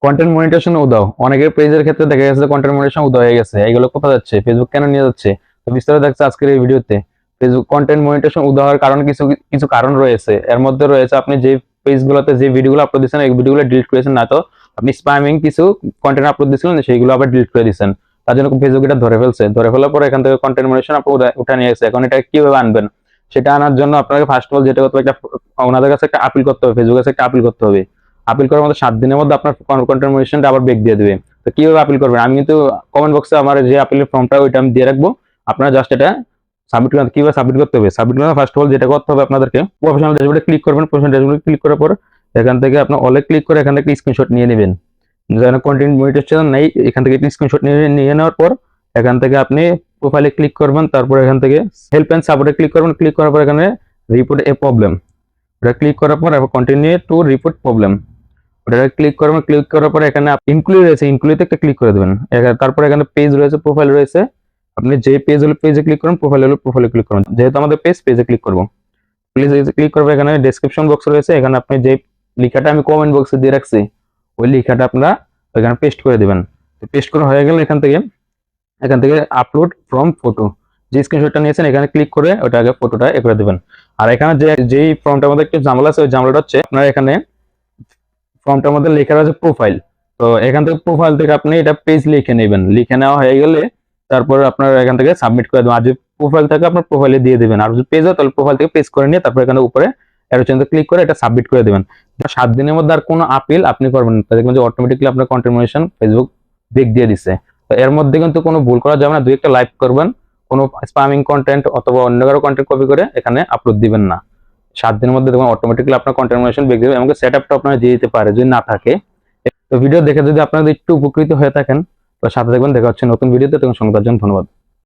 Content monetisation উদাও অনেকের পেজের ক্ষেত্রে দেখা গেছে কন্টেন্ট মনিটেশন উদাও হয়ে গেছে। এগুলো কোথায় যাচ্ছে? ফেসবুক কেন নিয়ে যাচ্ছে? তো বিস্তারিত দেখছে আজকের এই ভিডিওতে। ফেসবুক কন্টেন্ট মনিটেশন হওয়ার কারণ কিছু কিছু কারণ রয়েছে। এর মধ্যে রয়েছে আপনি যে পেজগুলোতে যে ভিডিওগুলো আপলোড দিচ্ছেন, এই ভিডিওগুলো ডিলিট করেছেন না তো। আপনি স্প্যামিং কিছু কন্টেন্ট আপলোড দিচ্ছিলেন সেইগুলো আবার ডিলিট করে দিচ্ছেন তার জন্য ফেসবুক এটা ধরে ফেলছে। ধরে ফেলার পর এখান থেকে কন্টেন্ট মনিটেশন আপনি উঠা- নিয়ে গেছে। এখন এটা কীভাবে আনবেন? সেটা আনার জন্য আপনাকে ফার্স্ট অফ অল যেটা করতে হবে, একটা, ওনাদের কাছে একটা আপিল করতে হবে ফেসবুকের কাছে একটা আপিল করতে হবে। আপিল করার মধ্যে সাত দিনের মধ্যে আপনার কন্টেন্ট আবার বেক দিয়ে দেবে। তো কীভাবে আপিল করবেন? আমি কিন্তু কমেন্ট বক্সে আমার যে আপিলের ফর্মটা ওইটা আমি দিয়ে রাখব। আপনারা জাস্ট এটা সাবমিট করেন কীভাবে সাবমিট করতে হবে? সাবমিট করার ফার্স্ট অফ অল যেটা করতে হবে আপনাদেরকে প্রফেশনাল ড্যাশবোর্ডে ক্লিক করবেন। প্রফেশনাল ড্যাশবোর্ডে ক্লিক করার পর এখান থেকে আপনার অলে ক্লিক করে এখান থেকে স্ক্রিনশট নিয়ে নেবেন। যেন কন্টেন্ট মনিটেশন নেই, এখান থেকে স্ক্রিনশট নিয়ে নিয়ে নেওয়ার পর এখান থেকে আপনি প্রোফাইলে ক্লিক করবেন। তারপর এখান থেকে হেল্প এন্ড সাপোর্টে ক্লিক করবেন। ক্লিক করার পর এখানে রিপোর্ট এ প্রবলেম ওটা ক্লিক করার পর কন্টিনিউ টু রিপোর্ট প্রবলেম ওটা ক্লিক করবেন ক্লিক করার পর এখানে ইনক্লুড রয়েছে ইনক্লুডে একটা ক্লিক করে দেবেন। তারপর এখানে পেজ রয়েছে প্রোফাইল রয়েছে। আপনি যে পেজ হলো পেজে ক্লিক করুন প্রোফাইল হলো প্রোফাইলে ক্লিক করুন। যেহেতু আমাদের পেজ পেজে ক্লিক করব। প্লিজ ক্লিক করব এখানে ডেসক্রিপশন বক্স রয়েছে, এখানে আপনি যে লেখাটা আমি কমেন্ট বক্সে দিয়ে রাখছি, ওই লেখাটা আপনারা এখানে পেস্ট করে দিবেন। পেস্ট করা হয়ে গেলে এখান থেকে এখান থেকে আপলোড ফ্রম ফটো যে স্ক্রিনশটটা নিয়েছেন, এখানে ক্লিক করে ওটা আগে ফটোটা এ করে দেবেন। আর এখানে যে, যেই ফর্মটার মধ্যে একটু ঝামেলা আছে, ওই ঝামেলাটা হচ্ছে আপনার এখানে ফর্মটার মধ্যে লেখা আছে প্রোফাইল তো এখান থেকে প্রোফাইল থেকে আপনি এটা পেজ লিখে নেবেন। লিখে নেওয়া হয়ে গেলে তারপর আপনার এখান থেকে সাবমিট করে দেবেন। আর যদি প্রোফাইল থাকে, আপনার প্রোফাইলে দিয়ে দেবেন। আর যদি পেজ হয়, তাহলে প্রোফাইল থেকে পেজ করে নিয়ে তারপর এখানে উপরে চিহ্ন ক্লিক করে এটা সাবমিট করে দেবেন। সাত দিনের মধ্যে আর কোনো আপিল আপনি করবেন না। দেখবেন যে অটোমেটিকলি আপনার কন্টিনিউশন ফেসবুক বেক দিয়ে দিচ্ছে তো এর মধ্যে কিন্তু কোনো ভুল করা যাবে না। দুই একটা লাইভ করবেন। কোনো স্পামিং কন্টেন্ট অথবা অন্য কারও কন্টেন্ট কপি করে এখানে আপলোড দিবেন না। সাত দিনের মধ্যে দেখুন অটোমেটিক্যালি আপনার কন্টিনিউশন বেগ দেবে এমনকি সেট আপটা আপনার দিয়ে দিতে পারে যদি না থাকে। তো ভিডিও দেখে যদি আপনারা একটু উপকৃত হয়ে থাকেন, তো সাথে দেখবেন দেখা হচ্ছে নতুন ভিডিওতে তখন সঙ্গে ধন্যবাদ।